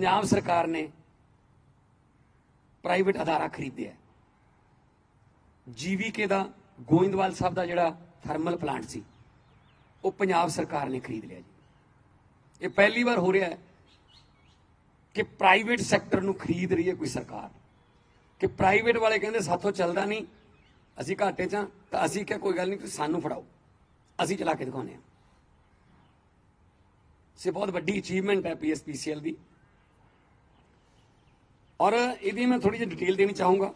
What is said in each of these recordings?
ਪੰਜਾਬ ਸਰਕਾਰ ਨੇ ਪ੍ਰਾਈਵੇਟ ਅਦਾਰਾ ਖਰੀਦਿਆ ਜੀਵੀਕੇ ਦਾ ਗੋਇੰਦਵਾਲ ਸਾਹਿਬ ਦਾ ਜਿਹੜਾ ਥਰਮਲ ਪਲਾਂਟ ਸੀ, ਉਹ ਪੰਜਾਬ ਸਰਕਾਰ ਨੇ ਖਰੀਦ ਲਿਆ ਜੀ। ਇਹ ਪਹਿਲੀ ਵਾਰ ਹੋ ਰਿਹਾ ਹੈ ਕਿ ਪ੍ਰਾਈਵੇਟ ਸੈਕਟਰ ਨੂੰ ਖਰੀਦ ਰਹੀ ਹੈ ਕੋਈ ਸਰਕਾਰ। ਕਿ ਪ੍ਰਾਈਵੇਟ ਵਾਲੇ ਕਹਿੰਦੇ, ਸਾਥੋਂ ਚੱਲਦਾ ਨਹੀਂ, ਅਸੀਂ ਘਾਟੇ 'ਚ ਹਾਂ, ਤਾਂ ਅਸੀਂ ਕਿਹਾ, ਕੋਈ ਗੱਲ ਨਹੀਂ, ਤੁਸੀਂ ਸਾਨੂੰ ਫੜਾਓ, ਅਸੀਂ ਚਲਾ ਕੇ ਦਿਖਾਉਂਦੇ ਹਾਂ। ਸੇ ਬਹੁਤ ਵੱਡੀ ਅਚੀਵਮੈਂਟ ਹੈ ਪੀਐਸਪੀਸੀਐਲ ਦੀ। ਔਰ ਇਹਦੀ ਮੈਂ ਥੋੜੀ ਜਿਹੀ ਡਿਟੇਲ ਦੇਣੀ ਚਾਹੂੰਗਾ।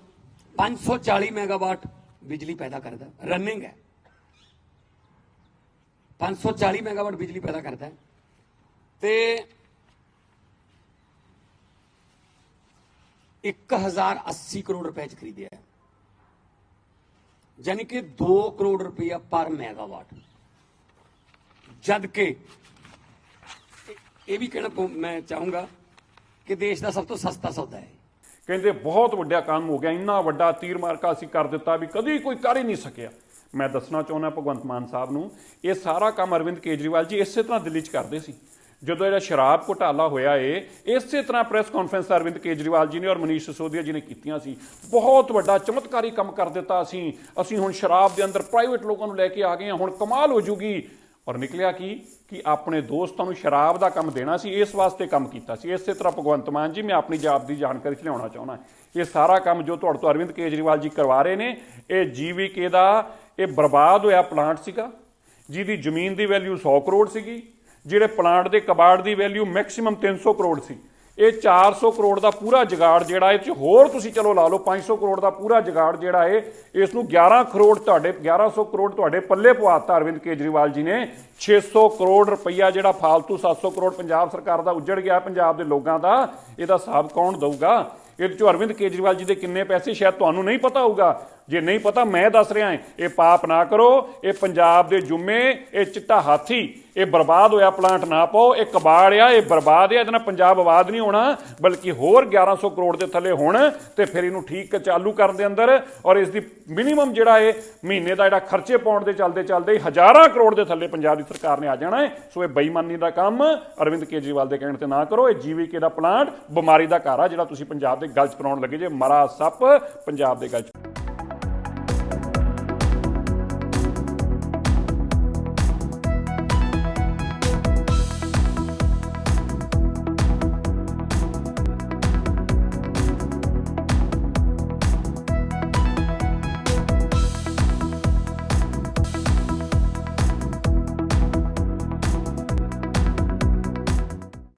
540 ਮੈਗਾਵਾਟ ਬਿਜਲੀ ਪੈਦਾ ਕਰਦਾ ਰਨਿੰਗ ਹੈ। 540 ਮੈਗਾਵਾਟ ਬਿਜਲੀ ਪੈਦਾ ਕਰਦਾ ਹੈ। ਤੇ 1080 ਕਰੋੜ ਰੁਪਏ ਚ ਖਰੀਦਿਆ ਹੈ। ਯਾਨੀ ਕਿ 2 ਕਰੋੜ ਰੁਪਇਆ ਪਰ ਮੈਗਾਵਾਟ ਜਦ ਕਿ ਇਹ- ਵੀ ਕਹਿਣਾ ਪਊ- ਮੈਂ ਚਾਹੂੰਗਾ ਕਿ ਦੇਸ਼ ਦਾ ਸਭ ਤੋਂ ਸਸਤਾ ਸੌਦਾ ਹੈ। ਕਹਿੰਦੇ ਬਹੁਤ ਵੱਡਾ ਕੰਮ ਹੋ ਗਿਆ। ਇੰਨਾ ਵੱਡਾ ਤੀਰ ਮਾਰਕਾ ਅਸੀਂ ਕਰ ਦਿੱਤਾ ਵੀ ਕਦੀ ਕੋਈ ਕਰ ਹੀ ਨਹੀਂ ਸਕਿਆ। ਮੈਂ ਦੱਸਣਾ ਚਾਹੁੰਦਾ ਭਗਵੰਤ ਮਾਨ ਸਾਹਿਬ ਨੂੰ, ਇਹ ਸਾਰਾ ਕੰਮ ਅਰਵਿੰਦ ਕੇਜਰੀਵਾਲ ਜੀ ਇਸੇ ਤਰ੍ਹਾਂ ਦਿੱਲੀ 'ਚ ਕਰਦੇ ਸੀ। ਜਦੋਂ ਇਹਦਾ ਸ਼ਰਾਬ ਘੁਟਾਲਾ ਹੋਇਆ ਏ, ਇਸੇ ਤਰ੍ਹਾਂ ਪ੍ਰੈਸ ਕਾਨਫਰੰਸ ਅਰਵਿੰਦ ਕੇਜਰੀਵਾਲ ਜੀ ਨੇ ਔਰ ਮਨੀਸ਼ ਸਿਸੋਦੀਆ ਜੀ ਨੇ ਕੀਤੀਆਂ ਸੀ। ਬਹੁਤ ਵੱਡਾ ਚਮਤਕਾਰੀ ਕੰਮ ਕਰ ਦਿੱਤਾ ਅਸੀਂ। ਅਸੀਂ ਹੁਣ ਸ਼ਰਾਬ ਦੇ ਅੰਦਰ ਪ੍ਰਾਈਵੇਟ ਲੋਕਾਂ ਨੂੰ ਲੈ ਕੇ ਆ ਗਏ ਹਾਂ। ਹੁਣ ਕਮਾਲ ਹੋ ਜੂਗੀ। ਔਰ ਨਿਕਲਿਆ ਕੀ? ਕਿ ਆਪਣੇ ਦੋਸਤਾਂ ਨੂੰ ਸ਼ਰਾਬ ਦਾ ਕੰਮ ਦੇਣਾ ਸੀ, ਇਸ ਵਾਸਤੇ ਕੰਮ ਕੀਤਾ ਸੀ। ਇਸੇ ਤਰ੍ਹਾਂ ਭਗਵੰਤ ਮਾਨ ਜੀ, ਮੈਂ ਆਪਣੀ ਜਾਬ ਦੀ ਜਾਣਕਾਰੀ 'ਚ ਲਿਆਉਣਾ ਚਾਹੁੰਦਾ ਇਹ ਸਾਰਾ ਕੰਮ ਜੋ ਤੁਹਾਡੇ ਤੋਂ ਅਰਵਿੰਦ ਕੇਜਰੀਵਾਲ ਜੀ ਕਰਵਾ ਰਹੇ ਨੇ, ਇਹ ਜੀਵੀਕੇ ਦਾ, ਇਹ ਬਰਬਾਦ ਹੋਇਆ ਪਲਾਂਟ ਸੀਗਾ। ਜਿਹਦੀ ਜ਼ਮੀਨ ਦੀ ਵੈਲਿਊ 100 ਕਰੋੜ ਸੀਗੀ। ਜਿਹੜੇ ਪਲਾਂਟ ਦੇ ਕਬਾੜ ਦੀ ਵੈਲਿਊ ਮੈਕਸਿਮਮ 300 ਕਰੋੜ ਸੀ। ਇਹ 400 ਕਰੋੜ ਦਾ ਪੂਰਾ ਜਗਾੜ ਜਿਹੜਾ ਇਹ ਚ ਹੋਰ ਤੁਸੀਂ ਚਲੋ ਲਾ ਲਓ 500 ਕਰੋੜ ਦਾ ਪੂਰਾ ਜਗਾੜ ਜਿਹੜਾ ਹੈ ਇਸ ਨੂੰ 11 ਕਰੋੜ ਤੁਹਾਡੇ 1100 ਕਰੋੜ ਤੁਹਾਡੇ ਪੱਲੇ ਪਵਾਤਾ ਅਰਵਿੰਦ ਕੇਜਰੀਵਾਲ ਜੀ ਨੇ। 600 ਕਰੋੜ ਰੁਪਈਆ ਜਿਹੜਾ ਫਾਲਤੂ 700 ਕਰੋੜ ਪੰਜਾਬ ਸਰਕਾਰ ਦਾ ਉੱਜੜ ਗਿਆ ਪੰਜਾਬ ਦੇ ਲੋਕਾਂ ਦਾ, ਇਹਦਾ ਹਿਸਾਬ ਕੌਣ ਦਊਗਾ? ਇਹਦੇ ਚੋਂ ਅਰਵਿੰਦ ਕੇਜਰੀਵਾਲ ਜੀ ਦੇ ਕਿੰਨੇ ਪੈਸੇ ਸ਼ਾਇਦ ਤੁਹਾਨੂੰ ਨਹੀਂ ਪਤਾ ਹੋਊਗਾ। ਜੇ ਨਹੀਂ ਪਤਾ, ਮੈਂ ਦੱਸ ਰਿਹਾ ਹਾਂ, ਇਹ ਪਾਪ ਨਾ ਕਰੋ, ਇਹ ਪੰਜਾਬ ਦੇ ਜੁਮੇ, ਇਹ ਚਿੱਟਾ ਹਾਥੀ, ਇਹ ਬਰਬਾਦ ਹੋਇਆ ਪਲਾਂਟ ਨਾ ਪਾਓ, ਇਹ ਕਬਾੜ ਆ, ਇਹ ਬਰਬਾਦ ਆ, ਇਹਦੇ ਨਾਲ ਪੰਜਾਬ ਆਬਾਦ ਨਹੀਂ ਹੋਣਾ, ਬਲਕਿ ਹੋਰ 1100 ਕਰੋੜ ਦੇ ਥੱਲੇ ਹੁਣ ਤੇ ਫਿਰ ਇਹਨੂੰ ਠੀਕ ਚਾਲੂ ਕਰਨ ਦੇ ਅੰਦਰ ਔਰ ਇਸ ਦੀ ਮਿਨੀਮਮ ਜਿਹੜਾ ਇਹ ਮਹੀਨੇ ਦਾ ਜਿਹੜਾ ਖਰਚੇ ਪਾਉਣ ਦੇ ਚੱਲਦੇ ਚੱਲਦੇ ਹਜ਼ਾਰਾਂ ਕਰੋੜ ਦੇ ਥੱਲੇ ਪੰਜਾਬ ਦੀ ਸਰਕਾਰ ਨੇ ਆ ਜਾਣਾ ਹੈ। ਸੋ ਇਹ ਬੇਈਮਾਨੀ ਦਾ ਕੰਮ ਅਰਵਿੰਦ ਕੇਜਰੀਵਾਲ ਦੇ ਕਹਿਣ ਤੇ ਨਾ ਕਰੋ, ਇਹ ਜੀਵੀਕੇ ਦਾ ਪਲਾਂਟ, ਬਿਮਾਰੀ ਦਾ ਘਰ ਆ ਜਿਹੜਾ ਤੁਸੀਂ ਪੰਜਾਬ ਦੇ ਗਲ ਚ ਕਰਾਉਣ ਲੱਗੇ ਜੇ ਮਰਾ ਸੱਪ ਪੰਜਾਬ ਦੇ ਗਲ ਚ